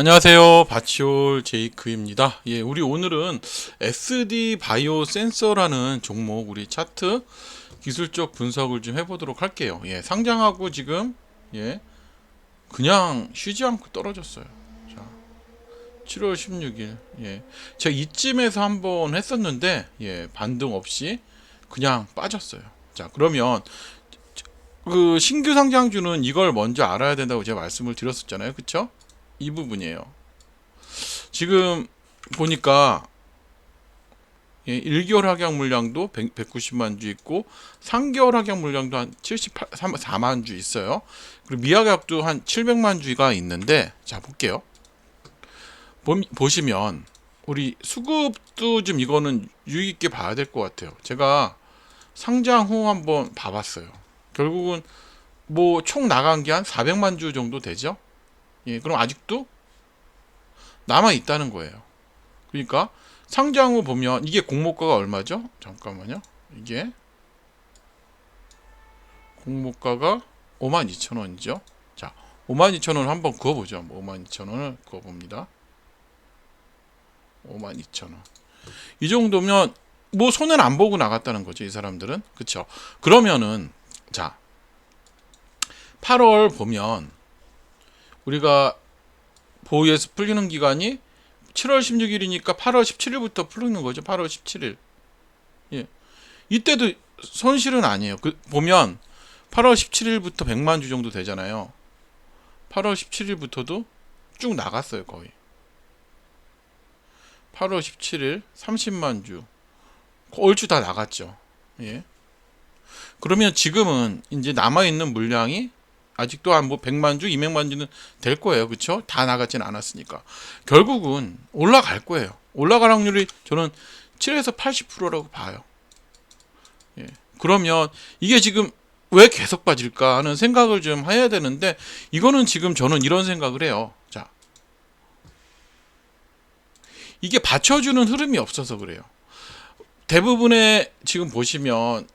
안녕하세요. 바치올 제이크입니다. 예, 우리 오늘은 SD 바이오 센서라는 종목 우리 차트 기술적 분석을 좀 해보도록 할게요. 예, 상장하고 지금 예, 그냥 쉬지 않고 떨어졌어요. 자, 7월 16일. 예, 제가 이쯤에서 한번 했었는데 예, 반등 없이 그냥 빠졌어요. 자, 그러면 그 신규 상장주는 이걸 먼저 알아야 된다고 제가 말씀을 드렸었잖아요. 그쵸? 이 부분이에요. 지금 보니까 예, 1개월 합약 물량도 100, 190만 주 있고 3개월 합약 물량도 한 74만 주 있어요. 그리고 미합약도 한 700만 주가 있는데 자 볼게요. 보, 보시면 우리 수급도 좀 이거는 유익 있게 봐야 될 것 같아요. 제가 상장 후 한번 봐봤어요. 결국은 뭐 총 나간 게 한 400만 주 정도 되죠. 예, 그럼 아직도 남아 있다는 거예요. 그러니까 상장 후 보면 이게 공모가가 얼마죠? 잠깐만요. 이게 공모가가 52,000원이죠. 자, 52,000원 한번 그어 보죠. 52,000원을 그어 봅니다. 52,000원. 이 정도면 뭐 손해는 안 보고 나갔다는 거죠, 이 사람들은. 그쵸 그러면은 자, 8월 보면 우리가 보유에서 풀리는 기간이 7월 16일이니까 8월 17일부터 풀리는 거죠. 8월 17일. 예. 이때도 손실은 아니에요. 그 보면 8월 17일부터 100만 주 정도 되잖아요. 8월 17일부터도 쭉 나갔어요, 거의. 8월 17일 30만 주. 얼추 다 나갔죠. 예. 그러면 지금은 이제 남아 있는 물량이 아직도 한 뭐 100만 주, 200만 주는 될 거예요. 그렇죠? 다 나가진 않았으니까. 결국은 올라갈 거예요. 올라갈 확률이 저는 7에서 80%라고 봐요. 예. 그러면 이게 지금 왜 계속 빠질까 하는 생각을 좀 해야 되는데 이거는 지금 저는 이런 생각을 해요. 자. 이게 받쳐주는 흐름이 없어서 그래요. 대부분의 지금 보시면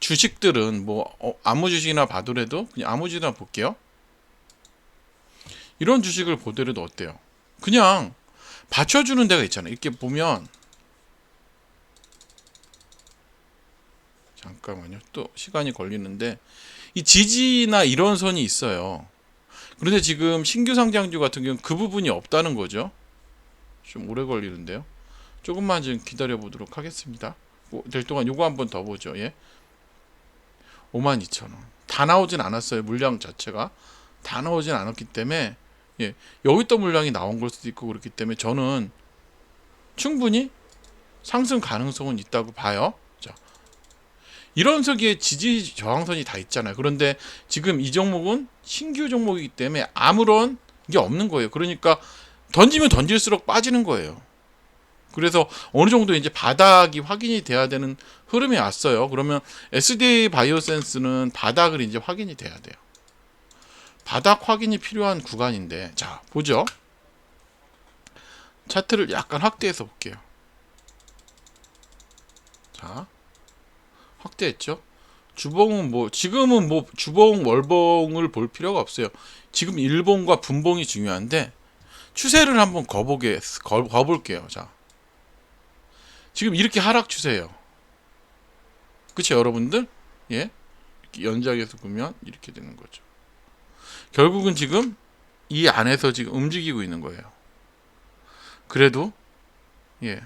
주식들은 뭐 어, 아무 주식이나 봐더라도 그냥 아무 주식이나 볼게요. 이런 주식을 보더라도 어때요? 그냥 받쳐주는 데가 있잖아요. 이렇게 보면 잠깐만요. 또 시간이 걸리는데 이 지지나 이런 선이 있어요. 그런데 지금 신규 상장주 같은 경우는 그 부분이 없다는 거죠. 좀 오래 걸리는데요. 조금만 좀 기다려 보도록 하겠습니다. 뭐, 될 동안 요거 한번 더 보죠. 예. 52,000원. 다 나오진 않았어요. 물량 자체가. 다 나오진 않았기 때문에 예, 여기 또 물량이 나온 걸 수도 있고 그렇기 때문에 저는 충분히 상승 가능성은 있다고 봐요. 자. 이런 석기에 지지 저항선이 다 있잖아요. 그런데 지금 이 종목은 신규 종목이기 때문에 아무런 게 없는 거예요. 그러니까 던지면 던질수록 빠지는 거예요. 그래서 어느 정도 이제 바닥이 확인이 돼야 되는 흐름이 왔어요. 그러면 SD 바이오센스는 바닥을 이제 확인이 돼야 돼요. 바닥 확인이 필요한 구간인데, 자, 보죠. 차트를 약간 확대해서 볼게요. 자, 확대했죠. 주봉은 뭐, 지금은 뭐, 주봉, 월봉을 볼 필요가 없어요. 지금 일봉과 분봉이 중요한데, 추세를 한번 거보게, 거, 거볼게요. 자. 지금 이렇게 하락 추세예요. 그쵸 여러분들? 예? 연작해서 보면 이렇게 되는 거죠. 결국은 지금 이 안에서 지금 움직이고 있는 거예요. 그래도 예.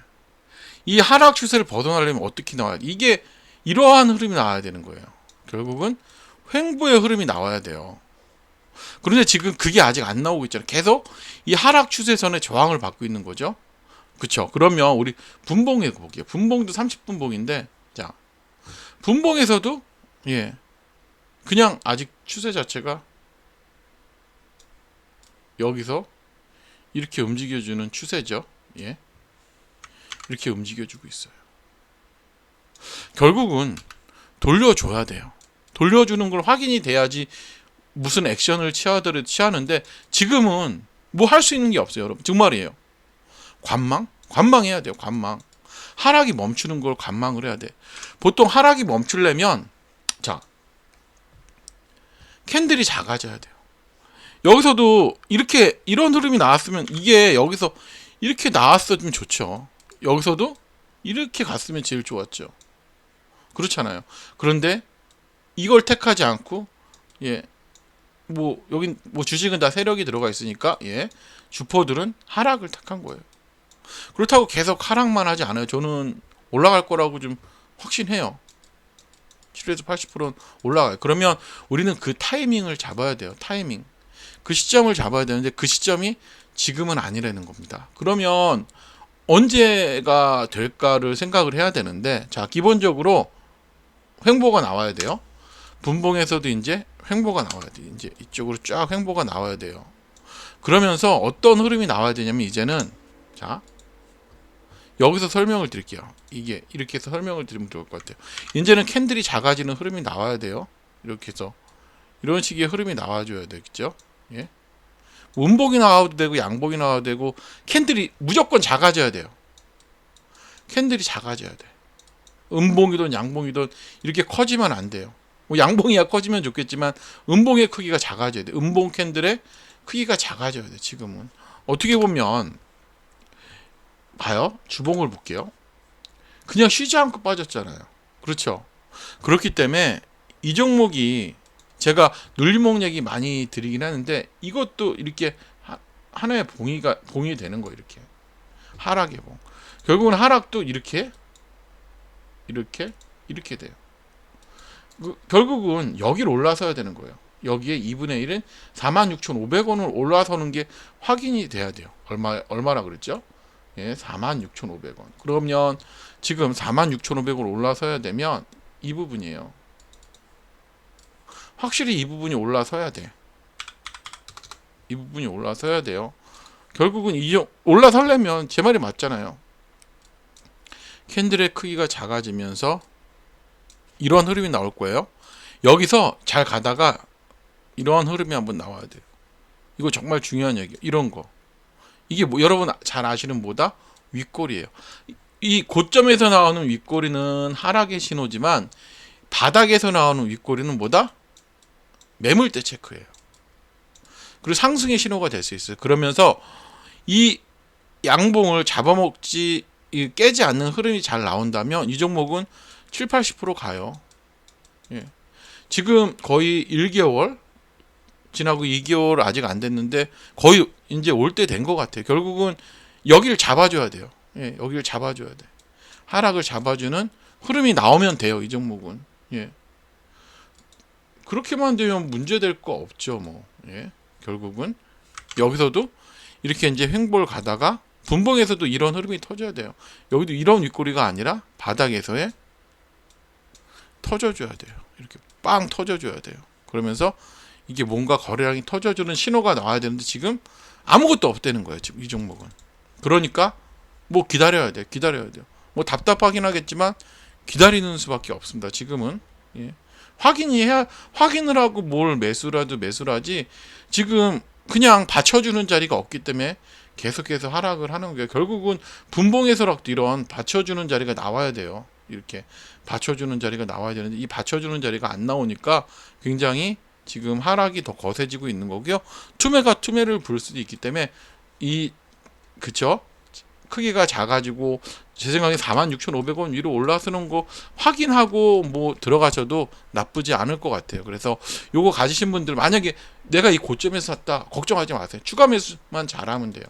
이 하락 추세를 벗어나려면 어떻게 나와야 돼? 이게 이러한 흐름이 나와야 되는 거예요. 결국은 횡보의 흐름이 나와야 돼요. 그런데 지금 그게 아직 안 나오고 있잖아요. 계속 이 하락 추세선의 저항을 받고 있는 거죠. 그쵸. 그러면 우리 분봉에 볼게요. 분봉도 30분봉인데, 자, 분봉에서도, 예, 그냥 아직 추세 자체가 여기서 이렇게 움직여주는 추세죠. 예. 이렇게 움직여주고 있어요. 결국은 돌려줘야 돼요. 돌려주는 걸 확인이 돼야지 무슨 액션을 취하더라도 취하는데 지금은 뭐 할 수 있는 게 없어요, 여러분. 정말이에요. 관망? 관망해야 돼요. 관망. 하락이 멈추는 걸 관망을 해야 돼. 보통 하락이 멈추려면 자 캔들이 작아져야 돼요. 여기서도 이렇게 이런 흐름이 나왔으면 이게 여기서 이렇게 나왔어면 좋죠. 여기서도 이렇게 갔으면 제일 좋았죠. 그렇잖아요. 그런데 이걸 택하지 않고 예. 뭐 여긴 뭐 주식은 다 세력이 들어가 있으니까 예. 주포들은 하락을 택한 거예요. 그렇다고 계속 하락만 하지 않아요. 저는 올라갈 거라고 좀 확신해요. 7에서 80%는 올라가요. 그러면 우리는 그 타이밍을 잡아야 돼요. 타이밍. 그 시점을 잡아야 되는데 그 시점이 지금은 아니라는 겁니다. 그러면 언제가 될까를 생각을 해야 되는데 자 기본적으로 횡보가 나와야 돼요. 분봉에서도 이제 횡보가 나와야 돼. 이제 이쪽으로 쫙 횡보가 나와야 돼요. 그러면서 어떤 흐름이 나와야 되냐면 이제는 자 여기서 설명을 드릴게요. 이게 이렇게 해서 설명을 드리면 좋을 것 같아요. 이제는 캔들이 작아지는 흐름이 나와야 돼요. 이렇게 해서 이런 식의 흐름이 나와줘야 되겠죠. 예. 음봉이 나와도 되고 양봉이 나와도 되고 캔들이 무조건 작아져야 돼요. 캔들이 작아져야 돼. 음봉이든 양봉이든 이렇게 커지면 안 돼요. 뭐 양봉이야 커지면 좋겠지만 음봉의 크기가 작아져야 돼. 음봉 캔들의 크기가 작아져야 돼. 지금은 어떻게 보면 봐요. 주봉을 볼게요. 그냥 쉬지 않고 빠졌잖아요. 그렇죠. 그렇기 때문에 이 종목이 제가 눌림목 얘기 많이 드리긴 하는데 이것도 이렇게 하, 하나의 봉이가 봉이 되는 거 이렇게 하락의 봉. 결국은 하락도 이렇게 이렇게 이렇게 돼요. 그, 결국은 여기를 올라서야 되는 거예요. 여기에 2분의 1은 46,500원을 올라서는 게 확인이 돼야 돼요. 얼마 얼마라 그랬죠? 예, 46,500원. 그러면 지금 46,500원 올라서야 되면 이 부분이에요. 확실히 이 부분이 올라서야 돼. 이 부분이 올라서야 돼요. 결국은 이 올라서려면 제 말이 맞잖아요. 캔들의 크기가 작아지면서 이런 흐름이 나올 거예요. 여기서 잘 가다가 이러한 흐름이 한번 나와야 돼요. 이거 정말 중요한 얘기예요. 이런 거. 이게 뭐 여러분 잘 아시는 뭐다? 윗골이에요. 이 고점에서 나오는 윗골이는 하락의 신호지만 바닥에서 나오는 윗골이는 뭐다? 매물대 체크예요. 그리고 상승의 신호가 될 수 있어요. 그러면서 이 양봉을 잡아먹지 이 깨지 않는 흐름이 잘 나온다면 이 종목은 7, 80% 가요. 예. 지금 거의 1개월 지나고 2개월 아직 안 됐는데 거의 이제 올 때 된 것 같아요. 결국은 여기를 잡아줘야 돼요. 예, 여기를 잡아줘야 돼. 하락을 잡아주는 흐름이 나오면 돼요. 이 종목은. 예. 그렇게만 되면 문제될 거 없죠. 뭐. 예. 결국은 여기서도 이렇게 이제 횡보를 가다가 분봉에서도 이런 흐름이 터져야 돼요. 여기도 이런 윗꼬리가 아니라 바닥에서의 터져줘야 돼요. 이렇게 빵 터져줘야 돼요. 그러면서 이게 뭔가 거래량이 터져주는 신호가 나와야 되는데 지금 아무것도 없다는 거예요. 지금 이 종목은. 그러니까 뭐 기다려야 돼. 기다려야 돼요. 뭐 답답하긴 하겠지만 기다리는 수밖에 없습니다. 지금은 예. 확인이 해야 확인을 하고 뭘 매수라도 매수를 하지 지금 그냥 받쳐주는 자리가 없기 때문에 계속해서 하락을 하는 게 결국은 분봉에서라도 이런 받쳐주는 자리가 나와야 돼요. 이렇게 받쳐주는 자리가 나와야 되는데 이 받쳐주는 자리가 안 나오니까 굉장히 지금 하락이 더 거세지고 있는 거고요. 투매가 투매를 부를 수도 있기 때문에 이 그쵸 크기가 작아지고 제 생각에 46,500원 위로 올라서는 거 확인하고 뭐 들어가셔도 나쁘지 않을 것 같아요. 그래서 요거 가지신 분들 만약에 내가 이 고점에서 샀다 걱정하지 마세요. 추가 매수만 잘하면 돼요.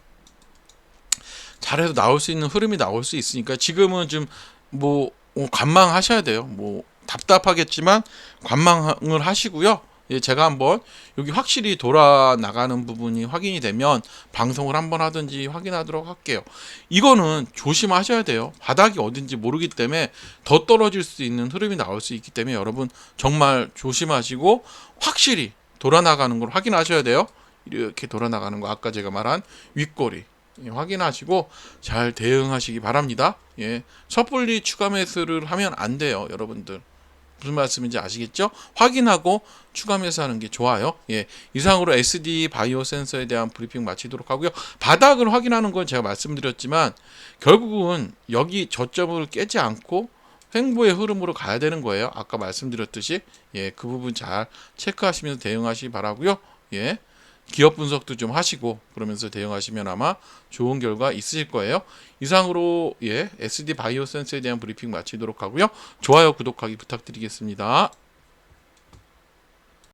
잘해도 나올 수 있는 흐름이 나올 수 있으니까 지금은 좀뭐 관망하셔야 돼요. 뭐 답답하겠지만 관망을 하시고요. 예, 제가 한번 여기 확실히 돌아 나가는 부분이 확인이 되면 방송을 한번 하든지 확인하도록 할게요. 이거는 조심하셔야 돼요. 바닥이 어딘지 모르기 때문에 더 떨어질 수 있는 흐름이 나올 수 있기 때문에 여러분 정말 조심하시고 확실히 돌아 나가는 걸 확인하셔야 돼요. 이렇게 돌아 나가는 거 아까 제가 말한 윗꼬리 예, 확인하시고 잘 대응하시기 바랍니다. 예, 섣불리 추가 매수를 하면 안 돼요, 여러분들. 무슨 말씀인지 아시겠죠? 확인하고 추가 매수하는 게 좋아요. 예, 이상으로 SD 바이오 센서에 대한 브리핑 마치도록 하고요. 바닥을 확인하는 건 제가 말씀드렸지만 결국은 여기 저점을 깨지 않고 횡보의 흐름으로 가야 되는 거예요. 아까 말씀드렸듯이 예, 그 부분 잘 체크하시면서 대응하시기 바라고요. 예. 기업 분석도 좀 하시고 그러면서 대응하시면 아마 좋은 결과 있으실 거예요. 이상으로 예 SD 바이오 센스에 대한 브리핑 마치도록 하고요. 좋아요, 구독하기 부탁드리겠습니다.